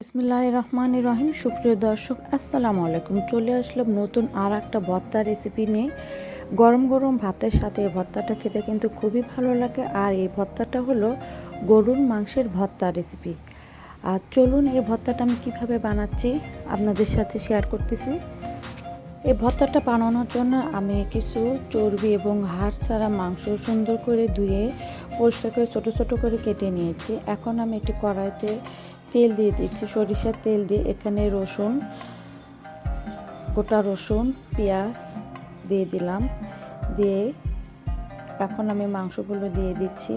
বিসমিল্লাহ রহমান রহিম সুপ্রিয় দর্শক, আসসালামু আলাইকুম। চলে আসলাম নতুন আর একটা ভর্তা রেসিপি নিয়ে। গরম গরম ভাতের সাথে এই ভর্তাটা খেতে কিন্তু খুবই ভালো লাগে। আর এই ভর্তাটা হলো গরুর মাংসের ভর্তা রেসিপি আর চলুন এই ভর্তাটা আমি কীভাবে বানাচ্ছি আপনাদের সাথে শেয়ার করতেছি। এই ভর্তাটা বানানোর জন্য আমি কিছু চর্বি এবং হাড় ছাড়া মাংস সুন্দর করে ধুয়ে পরিষ্কার করে ছোটো ছোটো করে কেটে নিয়েছি। এখন আমি একটি কড়াইতে তেল দিয়ে দিচ্ছি, সরিষার তেল দিয়ে। এখানে রসুন, গোটা রসুন, পেঁয়াজ দিয়ে দিলাম। দিয়ে এখন আমি মাংসগুলো দিয়ে দিচ্ছি।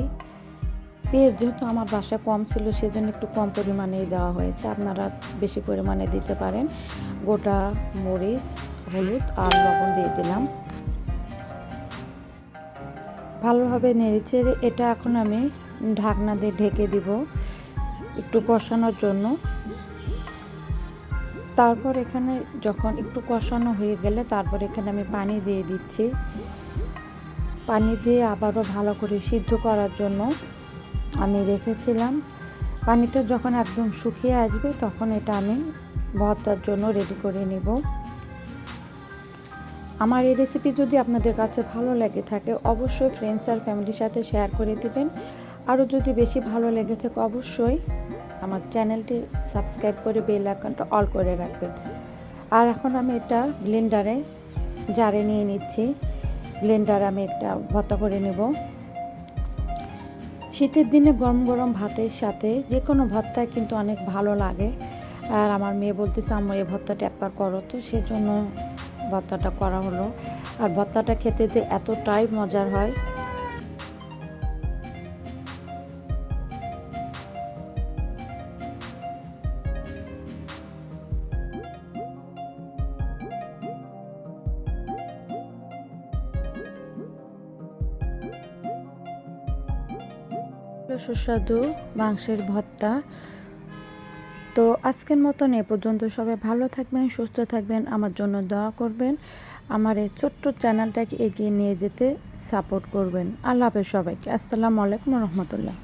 পেঁয়াজ যেহেতু আমার বাসায় কম ছিল, সেজন্য একটু কম পরিমাণেই দেওয়া হয়েছে। আপনারা বেশি পরিমাণে দিতে পারেন। গোটা মরিচ, হলুদ আর লবণ দিয়ে দিলাম। ভালোভাবে নেড়েচেড়ে এটা এখন আমি ঢাকনা দিয়ে ঢেকে দিব। একটু কষানোর জন্য। তারপর এখানে যখন একটু কষানো হয়ে গেলে তারপর এখানে আমি পানি দিয়ে দিচ্ছি। পানি দিয়ে আবারও ভালো করে সিদ্ধ করার জন্য আমি রেখেছিলাম। পানিটা যখন একদম শুকিয়ে আসবে তখন এটা আমি ভর্তার জন্য রেডি করে নেব। আমার এই রেসিপি যদি আপনাদের কাছে ভালো লেগে থাকে, অবশ্যই ফ্রেন্ডস আর ফ্যামিলির সাথে শেয়ার করে দিবেন। আরও যদি বেশি ভালো লেগে থাকে অবশ্যই আমার চ্যানেলটি সাবস্ক্রাইব করে বেল আইকনটা অল করে রাখবেন। আর এখন আমি এটা ব্লেন্ডারে জারে নিয়ে নিচ্ছি। ব্লেন্ডার আমি একটা ভর্তা করে নেব। শীতের দিনে গরম গরম ভাতের সাথে যে কোনো ভর্তায় কিন্তু অনেক ভালো লাগে। আর আমার মেয়ে বলতেছে আমার এই ভর্তাটা একবার করো। তো সেজন্য ভর্তাটা করা হলো। আর ভর্তাটা খেতে যে এতটাই মজার হয় সুস্বাদু মাংসের ভর্তা। তো আজকের মতন এ পর্যন্ত সবাই ভালো থাকবেন, সুস্থ থাকবেন, আমার জন্য দোয়া করবেন। আমার এই ছোট্ট চ্যানেলটাকে এগিয়ে নিয়ে যেতে সাপোর্ট করবেন। আল্লাহ হাফেজ সবাইকে। আসসালামু আলাইকুম রহমতুল্লাহ।